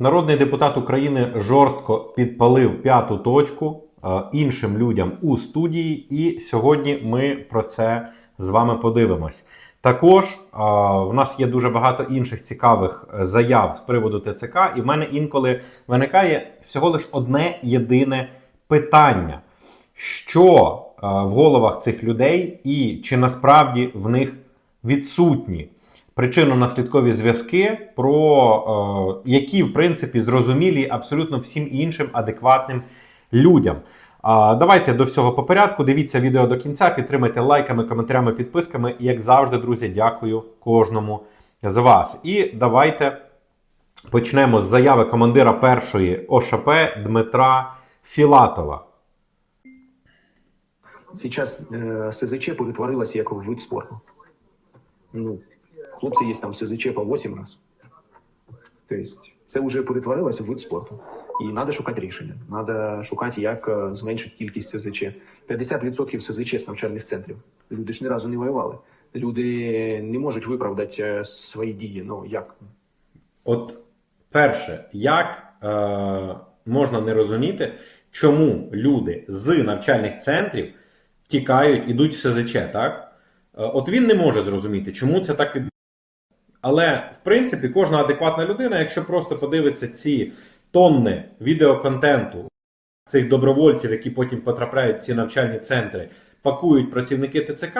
Народний депутат України жорстко підпалив п'яту точку е, іншим людям у студії, і сьогодні ми про це з вами подивимось. Також е, в нас є дуже багато інших цікавих е, заяв з приводу ТЦК, і в мене інколи виникає всього лиш одне єдине питання: що в головах цих людей, і чи насправді в них відсутні причинно-наслідкові зв'язки, про е, які, в принципі, зрозумілі абсолютно всім іншим адекватним людям. А, давайте до всього по порядку. Дивіться відео до кінця, підтримайте лайками, коментарями, підписками. І як завжди, друзі, дякую кожному з вас. І давайте почнемо з заяви командира першої ОШП Дмитра Філатова. Сейчас э, СЗЧ перетворилась як вид спорту. Ну, хлопці є там СЗЧ по 8 раз. Тобто, це вже перетворилося в вид спорту. І треба шукати рішення. Треба шукати, як е, зменшити кількість СЗЧ. 50% СЗЧ з навчальних центрів. Люди ж ні разу не воювали. Люди не можуть виправдати е, свої дії. Ну як? От перше, як е, можна не розуміти, чому люди з навчальних центрів тікають, ідуть в СЗЧ, так? Е, От він не може зрозуміти, чому це так відбувається. Але, в принципі, кожна адекватна людина, якщо просто подивиться ці тонни відеоконтенту цих добровольців, які потім потрапляють в ці навчальні центри, пакують працівники ТЦК,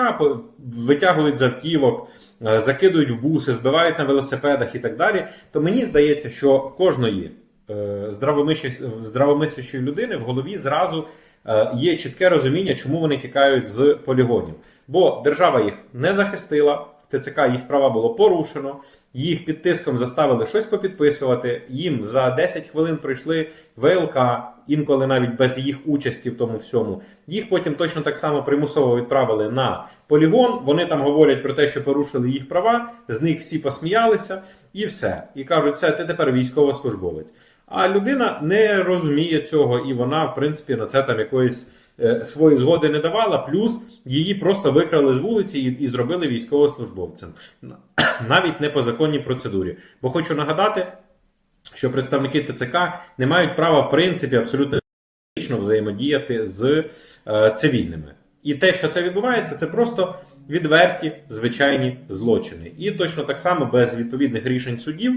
витягують з автівок, е, закидують в буси, збивають на велосипедах і так далі, то мені здається, що в кожної е, здравомислящої людини в голові зразу е, є чітке розуміння, чому вони тікають з полігонів. Бо держава їх не захистила, ТЦК їх права було порушено, їх під тиском заставили щось попідписувати. Їм за 10 хвилин прийшли ВЛК, інколи навіть без їх участі в тому всьому. Їх потім точно так само примусово відправили на полігон. Вони там говорять про те, що порушили їх права, з них всі посміялися, і все. І кажуть, все, ти тепер військовослужбовець. А людина не розуміє цього, і вона, в принципі, на це там якоїсь свої згоди не давала. Плюс її просто викрали з вулиці і, і зробили військовослужбовцем. Навіть не по законній процедурі. Бо хочу нагадати, що представники ТЦК не мають права, в принципі, абсолютно взаємодіяти з е, цивільними. І те, що це відбувається, це просто відверті звичайні злочини. І точно так само без відповідних рішень судів.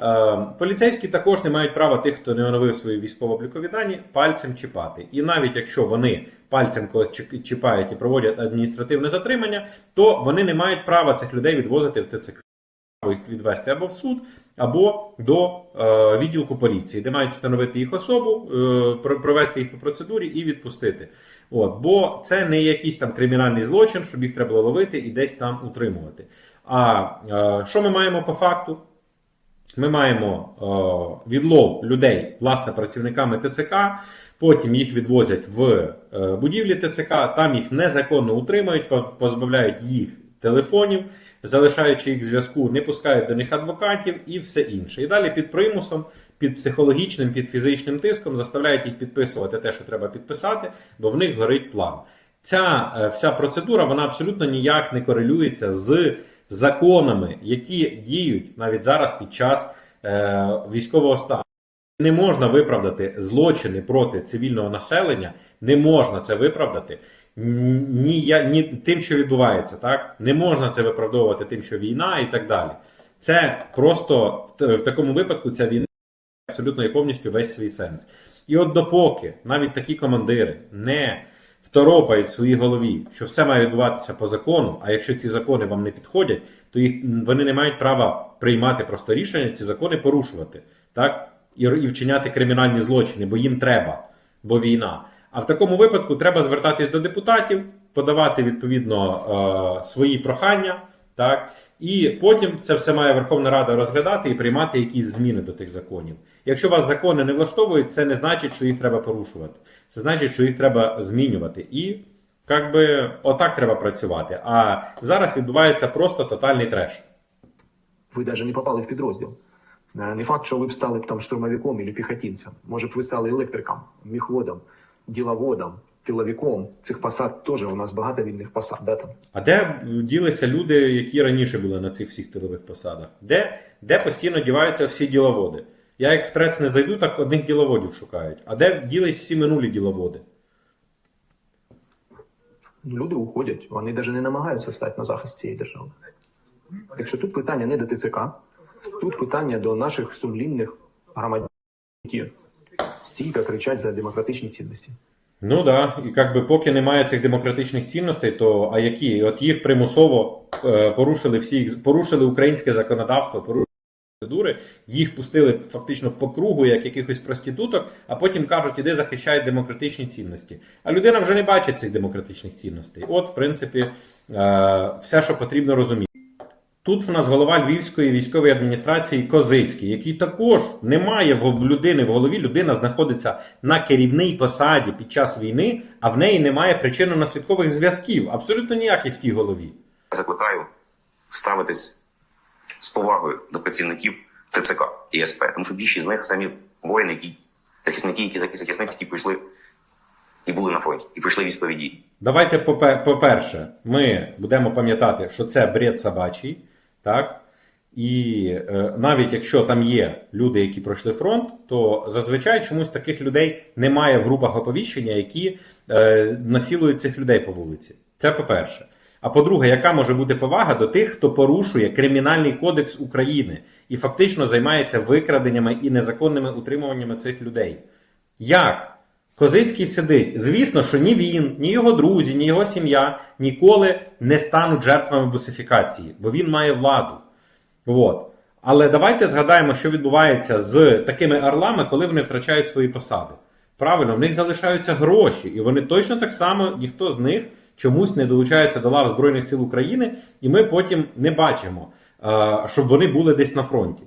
Е, поліцейські також не мають права тих, хто не оновив свої військово-облікові дані, пальцем чіпати. І навіть якщо вони пальцем когось чіпають і проводять адміністративне затримання, то вони не мають права цих людей відвозити в ТЦК їх відвести або в суд, або до е, відділку поліції, де мають встановити їх особу, е, провести їх по процедурі і відпустити. От, бо це не якийсь там кримінальний злочин, щоб їх треба було ловити і десь там утримувати. А е, що ми маємо по факту? Ми маємо е, відлов людей, власне, працівниками ТЦК. Потім їх відвозять в е, будівлі ТЦК, там їх незаконно утримують, позбавляють їх телефонів, залишаючи їх зв'язку, не пускають до них адвокатів і все інше. І далі під примусом, під психологічним, під фізичним тиском заставляють їх підписувати те, що треба підписати, бо в них горить план. Ця е, вся процедура вона абсолютно ніяк не корелюється з законами, які діють навіть зараз під час е, військового стану. Не можна виправдати злочини проти цивільного населення, не можна це виправдати ні, я- ні тим, що відбувається, так не можна це виправдовувати тим, що війна і так далі. Це просто в такому випадку ця війна абсолютно і повністю весь свій сенс. І от допоки навіть такі командири не второпають в своїй голові, що все має відбуватися по закону, а якщо ці закони вам не підходять, то їх вони не мають права приймати просто рішення, ці закони порушувати, так і, і вчиняти кримінальні злочини, бо їм треба, бо війна. А в такому випадку треба звертатись до депутатів, подавати відповідно е, свої прохання, так і потім це все має Верховна Рада розглядати і приймати якісь зміни до тих законів. Якщо вас закони не влаштовують, це не значить, що їх треба порушувати. Це значить, що їх треба змінювати. І як би отак треба працювати. А зараз відбувається просто тотальний треш. Ви навіть не попали в підрозділ. Е, Не факт, що ви б стали б там штурмовиком або піхотинцем. Може б ви стали електриком, міхводом, діловодом, тиловиком. Цих посад теж у нас багато вільних посад. Да, там? А де ділися люди, які раніше були на цих всіх тилових посадах? Де, де постійно діваються всі діловоди? Я як в трец не зайду, так одних діловодів шукають. А де ділись всі минулі діловоди? Люди уходять, вони навіть не намагаються стати на захист цієї держави. Так що тут питання не до ТЦК, тут питання до наших сумлінних громадян, які стійко кричать за демократичні цінності. Ну да, і як би поки немає цих демократичних цінностей, то а які? От їх примусово е, порушили всі порушили українське законодавство, порушили процедури, їх пустили фактично по кругу, як якихось проституток, а потім кажуть, іди захищай демократичні цінності. А людина вже не бачить цих демократичних цінностей. От, в принципі, е, все, що потрібно розуміти. Тут в нас голова Львівської військової адміністрації Козицький, який також не має в людини в голові. Людина знаходиться на керівній посаді під час війни, а в неї немає причинно-наслідкових зв'язків. Абсолютно ніяких в тій голові. закликаю ставитись з повагою до працівників ТЦК і СП, тому що більшість з них самі воїни, які захисники, які захи- захисниці, які прийшли і були на фронті, і пройшли військові дії. Давайте, попе- по-перше, ми будемо пам'ятати, що це бред собачий, так? І е, навіть якщо там є люди, які пройшли фронт, то зазвичай чомусь таких людей немає в групах оповіщення, які е, насілують цих людей по вулиці. Це по-перше. А по-друге, яка може бути повага до тих, хто порушує Кримінальний кодекс України і фактично займається викраденнями і незаконними утримуваннями цих людей? Як? Козицький сидить. Звісно, що ні він, ні його друзі, ні його сім'я ніколи не стануть жертвами бусифікації, бо він має владу. От. Але давайте згадаємо, що відбувається з такими орлами, коли вони втрачають свої посади. Правильно, в них залишаються гроші, і вони точно так само, ніхто з них чомусь не долучається до лав Збройних сил України, і ми потім не бачимо, е, щоб вони були десь на фронті.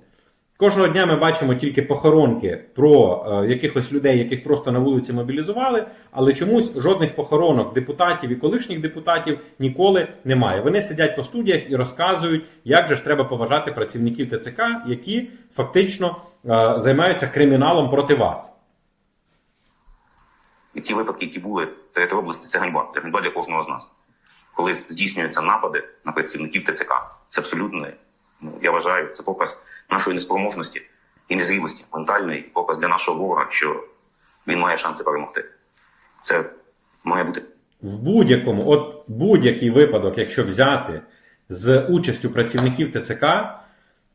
Кожного дня ми бачимо тільки похоронки про е, якихось людей, яких просто на вулиці мобілізували, але чомусь жодних похоронок депутатів і колишніх депутатів ніколи немає. Вони сидять по студіях і розказують, як же ж треба поважати працівників ТЦК, які фактично е, займаються криміналом проти вас. І ті випадки, які були в області, це ганьба. Це ганьба для кожного з нас. Коли здійснюються напади на працівників ТЦК, це абсолютно, ну, я вважаю, це показ нашої неспроможності і незрілості ментальної, показ для нашого ворога, що він має шанси перемогти. Це має бути В будь-якому, от будь-який випадок, якщо взяти з участю працівників ТЦК,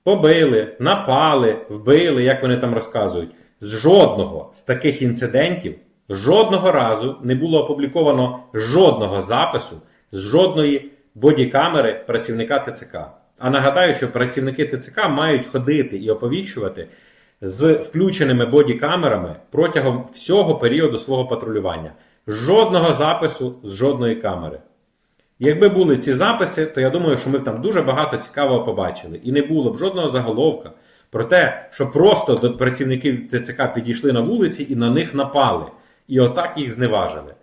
побили, напали, вбили, як вони там розказують. З жодного з таких інцидентів жодного разу не було опубліковано жодного запису з жодної бодікамери працівника ТЦК. А нагадаю, що працівники ТЦК мають ходити і оповіщувати з включеними бодікамерами протягом всього періоду свого патрулювання. Жодного запису з жодної камери. Якби були ці записи, то я думаю, що ми б там дуже багато цікавого побачили. І не було б жодного заголовка про те, що просто до працівників ТЦК підійшли на вулиці і на них напали. І отак їх зневажили.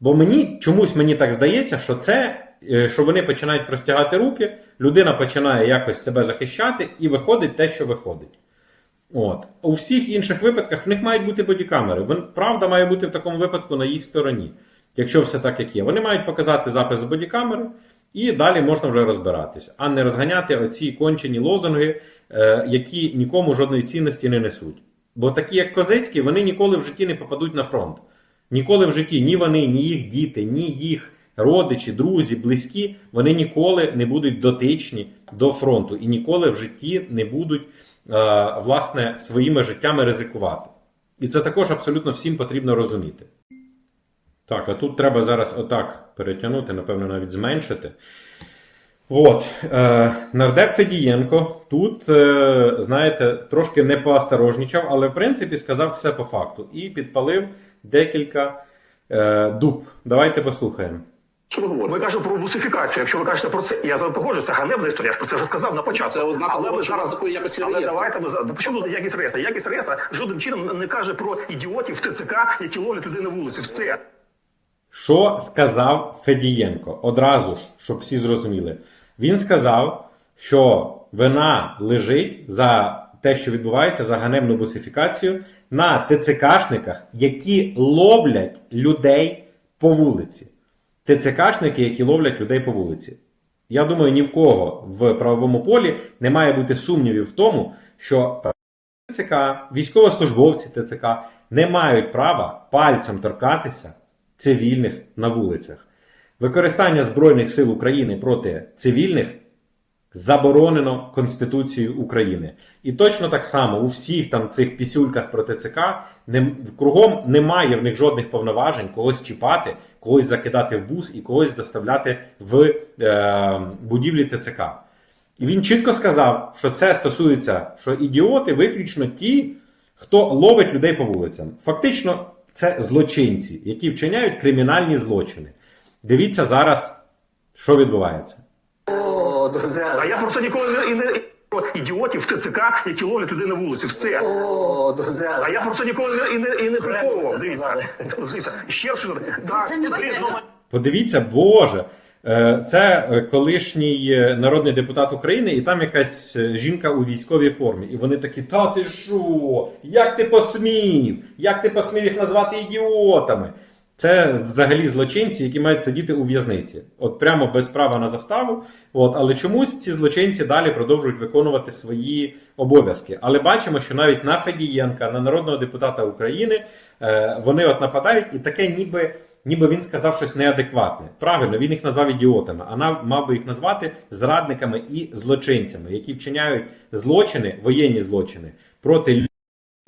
Бо мені чомусь мені так здається, що це, що вони починають простягати руки, людина починає якось себе захищати, і виходить те, що виходить. От. У всіх інших випадках в них мають бути бодікамери. Правда має бути в такому випадку на їх стороні, якщо все так, як є. Вони мають показати запис з бодікамери, і далі можна вже розбиратися, а не розганяти оці кончені лозунги, е, які нікому жодної цінності не несуть. Бо такі, як Козицький, вони ніколи в житті не попадуть на фронт. Ніколи в житті ні вони, ні їх діти, ні їх родичі, друзі, близькі, вони ніколи не будуть дотичні до фронту і ніколи в житті не будуть е, власне своїми життями ризикувати. І це також абсолютно всім потрібно розуміти. Так, а тут треба зараз отак перетягнути, напевно, навіть зменшити. От, е, нардеп Федієнко тут, е, знаєте, трошки не поосторожнічав, але в принципі сказав все по факту і підпалив декілька е, дуб. Давайте послухаємо. Що ви говорите? Ми кажемо про бусифікацію. Якщо ви кажете про це, я з вами погоджуюсь, це ганебна історія. Я ж про це вже сказав на початку. Це ознака але того, що зараз такої якості але реєстру. давайте ми за да, чому тут якість реєстра? Якість реєстра жодним чином не каже про ідіотів в ТЦК, які ловлять людей на вулиці. Все. Що сказав Федієнко? Одразу ж, щоб всі зрозуміли. Він сказав, що вина лежить за те, що відбувається, за ганебну бусифікацію на ТЦКшниках, які ловлять людей по вулиці. ТЦКшники, які ловлять людей по вулиці. Я думаю, ні в кого в правовому полі не має бути сумнівів в тому, що ТЦК, військовослужбовці ТЦК не мають права пальцем торкатися цивільних на вулицях. Використання Збройних сил України проти цивільних заборонено Конституцією України. І точно так само у всіх там цих пісюльках про ТЦК не, кругом немає в них жодних повноважень когось чіпати, когось закидати в бус і когось доставляти в е, будівлі ТЦК. І він чітко сказав, що це стосується, що ідіоти виключно ті, хто ловить людей по вулицям. Фактично, це злочинці, які вчиняють кримінальні злочини. Дивіться зараз, що відбувається. О. А я про це ніколи не і не про ідіотів в ТЦК, які ловлять людей на вулиці. Все. О. А я про це ніколи не і не і не приховував. Дивіться, дивіться. Ще раз так, Подивіться, Боже, е, це е, колишній е, народний депутат України, і там якась жінка у військовій формі. І вони такі: Та ти що? Як ти посмів? Як ти посмів їх назвати ідіотами? Це взагалі злочинці, які мають сидіти у в'язниці, от прямо без права на заставу. От, але чомусь ці злочинці далі продовжують виконувати свої обов'язки. Але бачимо, що навіть на Федієнка, на народного депутата України, е, вони от нападають, і таке, ніби, ніби він сказав щось неадекватне. Правильно, він їх назвав ідіотами, а нав- мав би їх назвати зрадниками і злочинцями, які вчиняють злочини, воєнні злочини проти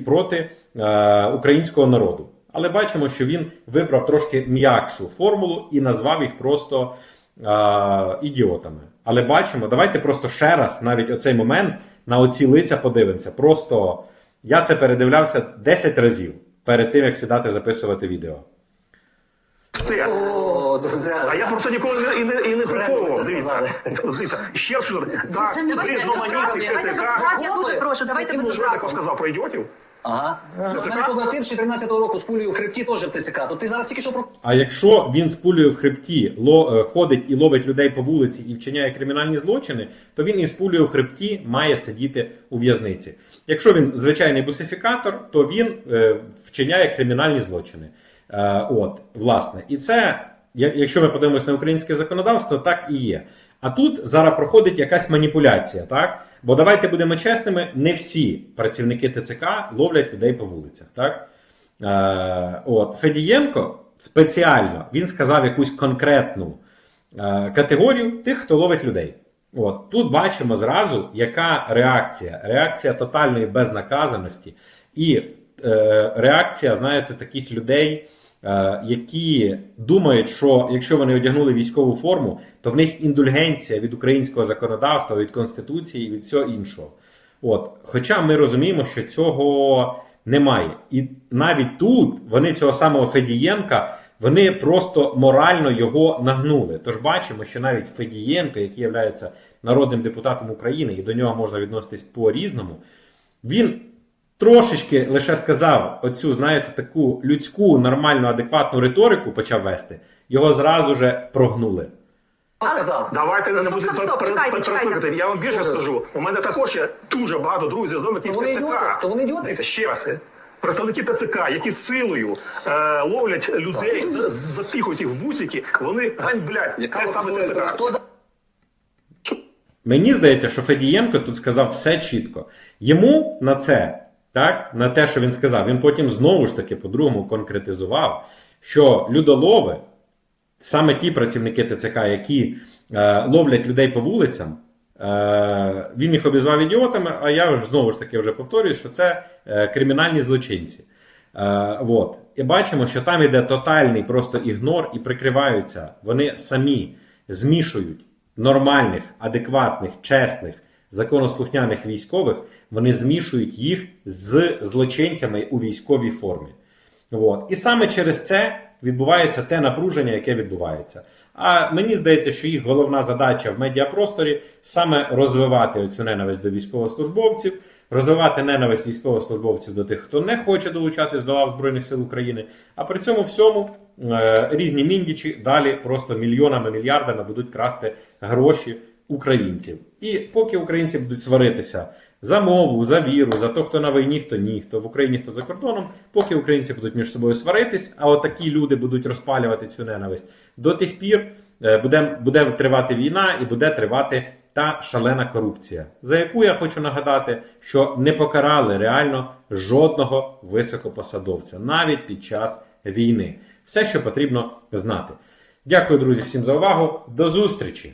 проти е, українського народу. Але бачимо, що він вибрав трошки м'якшу формулу і назвав їх просто е, ідіотами. Але бачимо, давайте просто ще раз, навіть оцей момент на оці лиця подивимося. Просто я це передивлявся 10 разів перед тим, як сідати записувати відео. все. А я про це ніколи не і не і не приховував. Дивіться, дивіться. Ще раз що так. Я дуже прошу, давайте без Що я сказав про ідіотів? Ага. У мене побратим з 14-го року з пулею в хребті теж в ТЦК. То ти зараз тільки що про А якщо він з пулею в хребті ло, е, ходить і ловить людей по вулиці і вчиняє кримінальні злочини, то він із пулею в хребті має сидіти у в'язниці. Якщо він звичайний бусифікатор, то він е, вчиняє кримінальні злочини. Е, от, власне, і це, якщо ми подивимося на українське законодавство, так і є. А тут зараз проходить якась маніпуляція, так? Бо давайте будемо чесними, не всі працівники ТЦК ловлять людей по вулицях, так? Е, от, Федієнко спеціально він сказав якусь конкретну е, категорію тих, хто ловить людей. От, тут бачимо зразу, яка реакція. Реакція тотальної безнаказаності і е, реакція, знаєте, таких людей, які думають, що якщо вони одягнули військову форму, то в них індульгенція від українського законодавства, від конституції від всього іншого. От, хоча ми розуміємо, що цього немає. І навіть тут вони цього самого Федієнка вони просто морально його нагнули. Тож бачимо, що навіть Федієнко, який є народним депутатом України, і до нього можна відноситись по-різному, він трошечки лише сказав оцю, знаєте, таку людську, нормальну, адекватну риторику почав вести, його зразу же прогнули. сказав. Давайте не Стоп, будемо стоп, стоп, чекайте, чекайте. переслухати. Я вам більше скажу. У мене також є дуже багато друзів, знайомих в ТЦК. То вони ідіоти? Ще раз. Представники ТЦК, які силою е, ловлять людей, за- запіхують їх в бусики, вони ганьблять. Те саме ТЦК. Хто Мені здається, що Федієнко тут сказав все чітко. Йому на це, так, на те, що він сказав, він потім знову ж таки по-другому конкретизував, що людолови, саме ті працівники ТЦК, які е, ловлять людей по вулицям, е, він їх обізвав ідіотами, а я ж знову ж таки вже повторюю, що це е, кримінальні злочинці. Е, вот. І бачимо, що там іде тотальний просто ігнор і прикриваються. Вони самі змішують нормальних, адекватних, чесних, законослухняних військових, вони змішують їх з злочинцями у військовій формі. От. І саме через це відбувається те напруження, яке відбувається. А мені здається, що їх головна задача в медіапросторі саме розвивати цю ненависть до військовослужбовців, розвивати ненависть військовослужбовців до тих, хто не хоче долучатись до лав Збройних сил України. А при цьому всьому е, різні міндічі далі просто мільйонами, мільярдами будуть красти гроші українців. І поки українці будуть сваритися за мову, за віру, за то, хто на війні, хто ні, хто в Україні, хто за кордоном, поки українці будуть між собою сваритись, а отакі люди будуть розпалювати цю ненависть, до тих пір е, буде, буде тривати війна і буде тривати та шалена корупція, за яку я хочу нагадати, що не покарали реально жодного високопосадовця навіть під час війни. Все, що потрібно знати. Дякую, друзі, всім за увагу. До зустрічі!